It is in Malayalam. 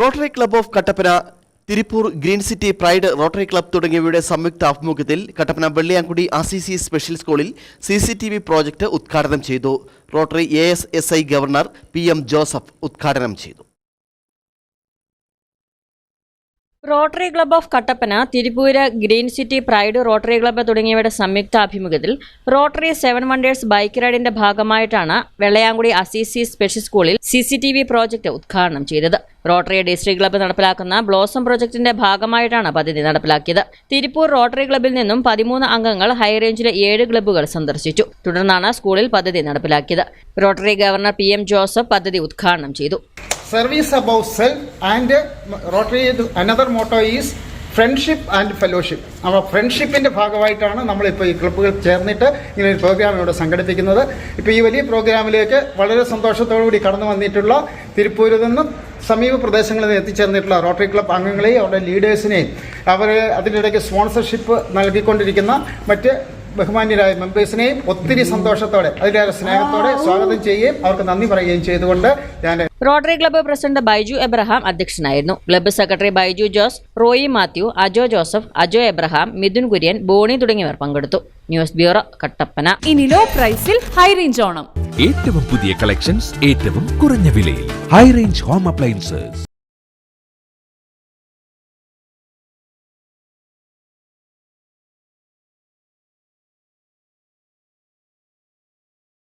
Rotary club of Kattappana Tiruppur green city pride Rotary club തുടങ്ങിയവയുടെ സംയുക്ത ആഭിമുഖ്യത്തിൽ Kattappana Vellayamkudi R C C special സ്കൂളിൽ C C T V project ഉദ്ഘാടനം ചെയ്തു. Rotary A S S I governor P M Joseph ഉദ്ഘാടനം ചെയ്തു. Rotary club of Kattappana Tiruppur green city pride Rotary club തുടങ്ങിയവയുടെ സംയുക്താഭിമുഖ്യത്തിൽ റോട്ടറി സെവൻ വണ്ടേഴ്സ് ബൈക്ക് റൈഡിന്റെ ഭാഗമായിട്ടാണ് വെള്ളയാങ്കുടി അസീസി സ്പെഷ്യൽ സ്കൂളിൽ C C T V project ഉദ്ഘാടനം ചെയ്തത്. റോട്ടറി ഡിസ്ട്രിക്ട് ക്ലബ്ബ് നടപ്പിലാക്കുന്ന ബ്ലോസം പ്രോജക്ടിന്റെ ഭാഗമായിട്ടാണ് പദ്ധതി നടപ്പിലാക്കിയത്. തിരുപ്പൂർ റോട്ടറി ക്ലബ്ബിൽ നിന്നും പതിമൂന്ന് അംഗങ്ങൾ ഹൈറേഞ്ചിലെ ഏഴ് ക്ലബ്ബുകൾ സന്ദർശിച്ചു. തുടർന്നാണ് സ്കൂളിൽ പദ്ധതി നടപ്പിലാക്കിയത്. Rotary governor P M Joseph പദ്ധതി ഉദ്ഘാടനം ചെയ്തു. Service above self and Rotary another motto is friendship and fellowship അപ്പോൾ ഫ്രണ്ട്ഷിപ്പിന്റെ ഭാഗമായിട്ടാണ് നമ്മളിപ്പോൾ ഈ ക്ലബ്ബുകൾ ചേർന്നിട്ട് ഇങ്ങനെ ഒരു പ്രോഗ്രാം ഇവിടെ സംഘടിപ്പിക്കുന്നത്. ഇപ്പോൾ ഈ വലിയ പ്രോഗ്രാമിലേക്ക് വളരെ സന്തോഷത്തോടുകൂടി കടന്നു വന്നിട്ടുള്ള തിരുപ്പൂരിൽ നിന്നും സമീപ പ്രദേശങ്ങളിൽ നിന്ന് എത്തിച്ചേർന്നിട്ടുള്ള റോട്ടറി ക്ലബ്ബ് അംഗങ്ങളെയും അവരുടെ ലീഡേഴ്സിനെയും അവർ അതിനിടയ്ക്ക് സ്പോൺസർഷിപ്പ് നൽകിക്കൊണ്ടിരിക്കുന്ന മറ്റ് ബഹുമാന്യരായ മെമ്പേഴ്സിനെയും ഒത്തിരി സന്തോഷത്തോടെ അതിലേറെ സ്നേഹത്തോടെ സ്വാഗതം ചെയ്യുകയും അവർക്ക് നന്ദി പറയുകയും ചെയ്തുകൊണ്ട് ഞാൻ Rotary club president Baiju Abraham അധ്യക്ഷനായിരുന്നു. Club secretary Baiju Jose Roy Mathew Ajo Joseph Ajo Abraham Mithun Kurian Boney തുടങ്ങിയവർ പങ്കെടുത്തു. News bureau Kattappana. ഇനി ലോ പ്രൈസിൽ ഹൈ റേഞ്ച് ഓണം. ഏറ്റവും പുതിയ കളക്ഷൻസ് ഏറ്റവും കുറഞ്ഞ വിലയിൽ. High range home appliances